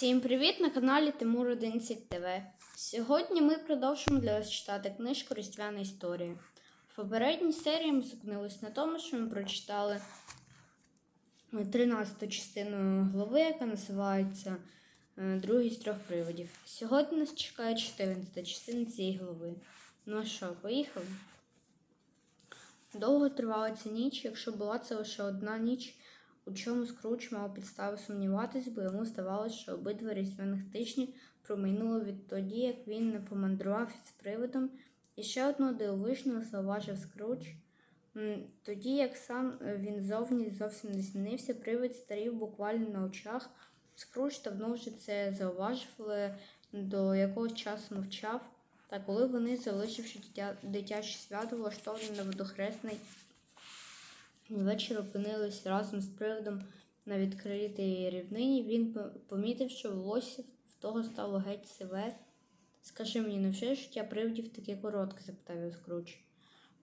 Всім привіт на каналі Тимур 11 ТВ. Сьогодні ми продовжимо для вас читати книжку Різдвяна історія. В попередній серії ми зупинились на тому, що ми прочитали 13 частину глави, яка називається е, Другий з трьох приводів. Сьогодні нас чекає 14 частина цієї глави. Ну що, поїхали? Довго тривала ця ніч, якщо була це лише одна ніч, у чому Скруч мав підстави сумніватись, бо йому здавалося, що обидва різдвяних тижні промайнули відтоді, як він не помандрував із привидом. І ще одного дивовижного зауважив Скруч. Тоді, як сам е, він зовні зовсім не змінився, привид старів буквально на очах. Скруч давно вже це зауважив, але до якогось часу мовчав. Та коли вони, залишивши дитя, дитяче свято, влаштоване на водохресний Ввечері опинились разом з приводом на відкритій рівнині. Він помітив, що волосся в того стало геть сиве. Скажи мені, невже життя привидів таке коротке? запитав його Скруч.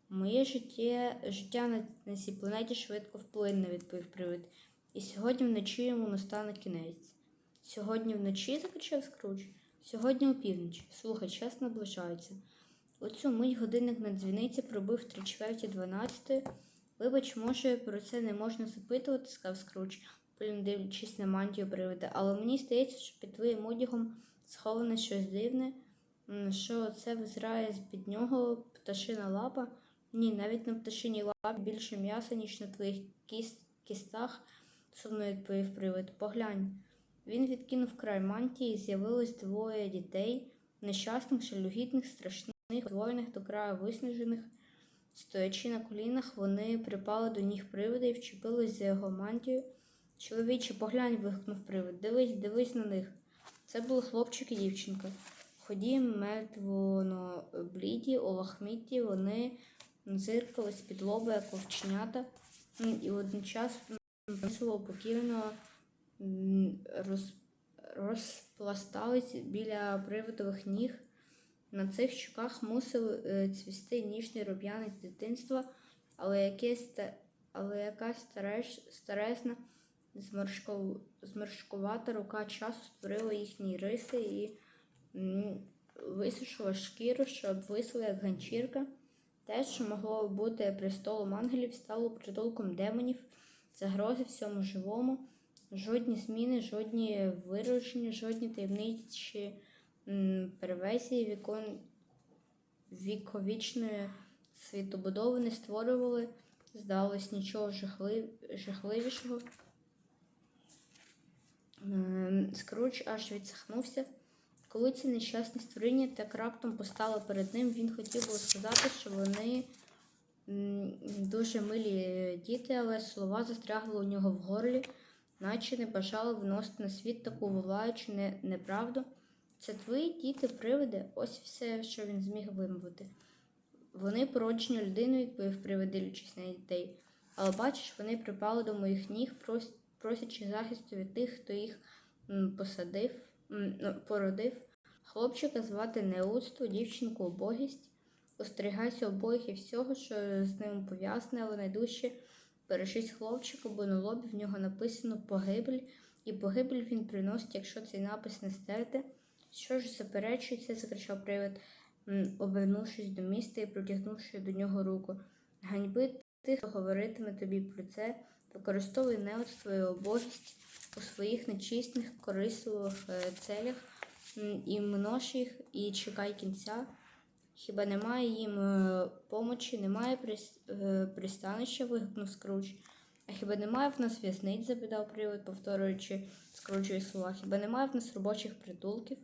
Моє життя, життя на, на цій планеті швидко вплине, відповів привид. І сьогодні вночі йому настане кінець. Сьогодні вночі, закричав Скруч. Сьогодні опівночі. Слухай, час наближається. У цю мить годинник на дзвіниці пробив три чверті дванадцятої. Вибач, може, про це не можна запитувати, сказав Скруч, пильно дивлячись на мантію привида, але мені здається, що під твоїм одягом сховане щось дивне, що це визирає з-під нього пташина лапа. Ні, навіть на пташині лапі більше м'яса, ніж на твоїх кіс- кістах, сумно відповів привид. Поглянь. Він відкинув край мантії, і з'явилось двоє дітей, нещасних, жалюгідних, страшних, двоєних до краю виснажених. Стоячи на колінах, вони припали до ніг привида і вчепились за його мантію. Чоловіче, поглянь, вигукнув привид. Дивись, дивись на них. Це були хлопчик і дівчинка. Ході, мертвоно бліді, олахміті, вони зиркали з-під лоба, як вовченята, і водночас весело покірно роз, розпластались біля привидових ніг. На цих щуках мусив е, цвісти ніжний рум'янець дитинства, але, але якась зморшков, зморшкувата рука часу створила їхні риси і висушила шкіру, що обвисла, як ганчірка. Те, що могло бути престолом ангелів, стало притулком демонів, загрози всьому живому. Жодні зміни, жодні вираження, жодні таємничі м, вікон віковічної світобудови не створювали, здалось нічого жахлив... жахливішого. Ем, Скруч аж відсахнувся. Коли ці нещасні створіння так раптом постало перед ним, він хотів було сказати, що вони дуже милі діти, але слова застрягли у нього в горлі, наче не бажали виносити на світ таку волаючу не- неправду. Це твої діти, привиди, ось все, що він зміг вимовити. Вони породжені людиною, відповів привид, дивлячись на дітей. Але бачиш, вони припали до моїх ніг, просячи захисту від тих, хто їх посадив, ну, породив. Хлопчика звати неудство, дівчинку убогість. Остерігайся обоїх і всього, що з ним пов'язане, але найдужче бережись хлопчика, бо на лобі в нього написано погибель, і погибель він приносить, якщо цей напис не стерти. Що ж заперечується, закричав привид, обернувшись до міста і протягнувши до нього руку. Ганьби тих, хто говоритиме тобі про це, використовуй неодство і обогість у своїх нечисних, корисливих е, целях і множ їх, і чекай кінця. Хіба немає їм е, помочі, немає е, пристанища, вигукнув Скруч. А хіба немає в нас в'язниць? запитав привид, повторюючи скручує слова. Хіба немає в нас робочих притулків?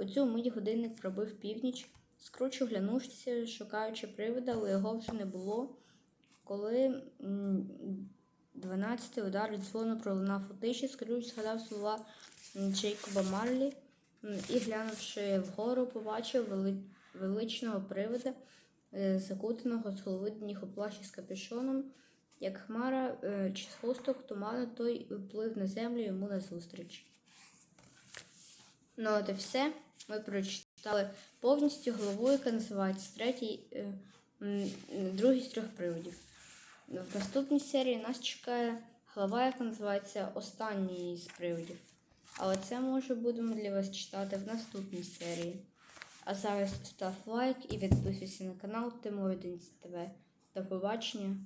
У цю мить годинник пробив північ. Скруч оглянувся, шукаючи привида, але його вже не було. Коли дванадцятий удар від дзвону пролунав у тиші, Скруч згадав слова Джейкоба Марлі і, глянувши вгору, побачив величного привида, е, закутаного з голови до ніг у плащі з капюшоном. Як хмара е, чи згусток туману, той вплив на землю йому назустріч. Ну, от і все. Ми прочитали повністю главу, яка називається третій, е, другий з трьох приводів. В наступній серії нас чекає глава, яка називається Останній з приводів. Але це ми вже будемо для вас читати в наступній серії. А зараз став лайк і підписуйся на канал Тимур 11 ТВ. До побачення!